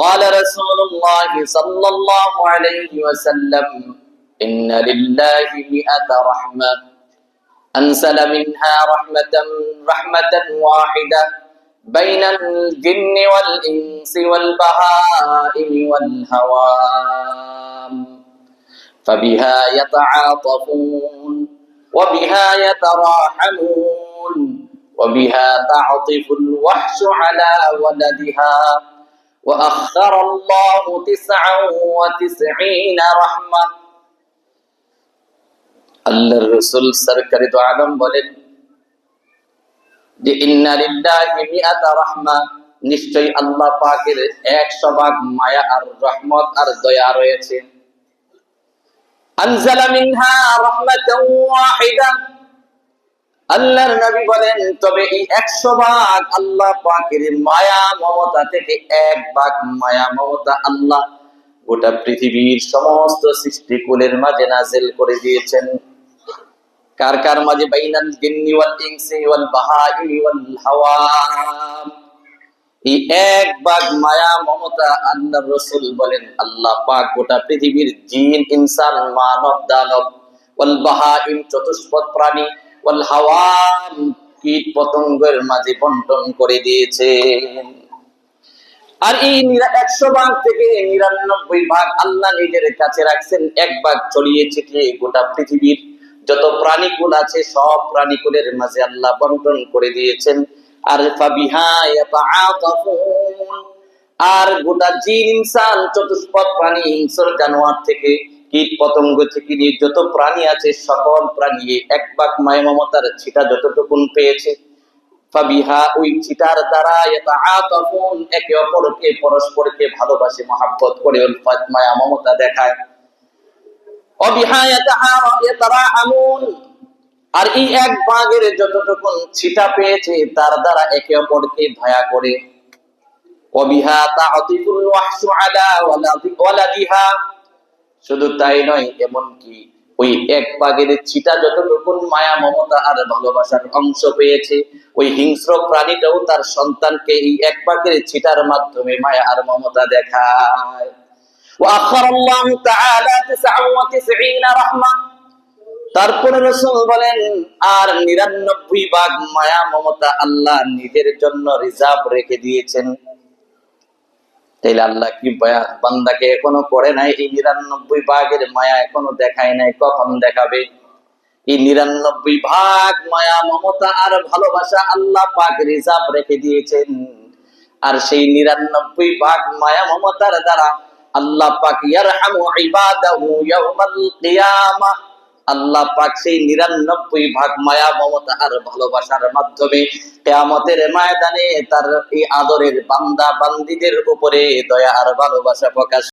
قال رسول الله صلى الله عليه وسلم إن لله مئة رحمة أنزل منها رحمة رحمة واحدة بين الجن والإنس والبهائم والهوام فبها يتعاطفون وبها يتراحمون وبها تعطف الوحش على ولدها وأخر الله تسعا وتسعين رحمة আল্লাহর রসুল সরকারি তো আলম বলেন যে ইন্না লিল্লাহি মিআতা রাহমা নিশ্চয়ই আল্লাহ পাকের 100 ভাগ মায়া আর রহমত আর দয়া রয়েছে আনজালা মিনহা রাহমাতান ওয়াহিদা আল্লাহর নবী বলেন, তবে এই 100 ভাগ আল্লাহ পাকের মায়া, মমতা থেকে এক ভাগ মায়া, মমতা আল্লাহ গোটা পৃথিবীর সমস্ত সৃষ্টিকুলের মাঝে নাজেল করে দিয়েছেন। কার কার মাঝে? বাইনাল জিন্নি ওয়াল ইনসি ওয়াল বাহাইমি ওয়াল হাওয়াম এই এক ভাগ মায়া, মমতা আল্লাহর রাসূল বলেন, আল্লাহ পাক গোটা পৃথিবীর জিন, ইনসান, মানব, দানব, ওয়াল বাহাইম, চতুষ্পদ প্রাণী ওয়াল হাওয়াম কীট পতঙ্গের মাঝে বন্টন করে দিয়েছেন আর এই একশো ভাগ থেকে নিরানব্বই ভাগ আল্লাহ নিজের কাছে রাখছেন, এক ভাগ ছড়িয়ে ছিটিয়ে গোটা পৃথিবীর যত প্রাণীকুল আছে, সব প্রাণীকুলের মাঝে আল্লাহ বন্টন করে দিয়েছেন। আর আর গোটা জিন, ইনসান, চতুষ্পদ প্রাণী, হিংস্র জানোয়ার থেকে কীট পতঙ্গ থেকে নিয়ে যত প্রাণী আছে, সকল প্রাণী এক ভাগ মায় মমতার ছিটা যতটুকুন পেয়েছে। ফাবিহা ওই চিটার দ্বারা একে অপরকে, পরস্পরকে ভালোবাসে, মহাব্বত করে মায়া মমতা দেখায়। আর এই এক যতটুকুন ছিটা পেয়েছে, তার দ্বারা একে অপরকে দয়া করে। অবিহা আলা ওয়ালাদিহা শুধু তাই নয়, এমনকি ওই এক পাগের চিতা যতটুকুন মায়া, মমতা আর ভালোবাসার অংশ পেয়েছে, ওই হিংস্র প্রাণীটাও তার সন্তানকে এই এক পাগের চিতার মাধ্যমে মায়া আর মমতা দেখায়। তারপরে আর নিরানব্বই ভাগ মায়া, মমতা আল্লাহ নিজের জন্য রিজার্ভ রেখে দিয়েছেন। তাইলে আল্লাহ কি বান্দাকে এখনও করে নাই? এই নিরানব্বই ভাগের মায়া এখনও দেখায় নাই, কখন দেখাবে? এই নিরানব্বই ভাগ মায়া, মমতা আর ভালোবাসা আল্লাহ পাক রিজার্ভ রেখে দিয়েছেন। আর সেই নিরানব্বই ভাগ মায়া, মমতার দ্বারা আল্লাহ পাক ইয়ারহামু ইবাদাহু ইয়াউমাল আল্লাহ পাক সেই নিরানব্বই ভাগ মায়া, মমতা আর ভালোবাসার মাধ্যমে কেয়ামতের ময়দানে তার এই আদরের বান্দা, বান্দিদের উপরে দয়া আর ভালোবাসা প্রকাশ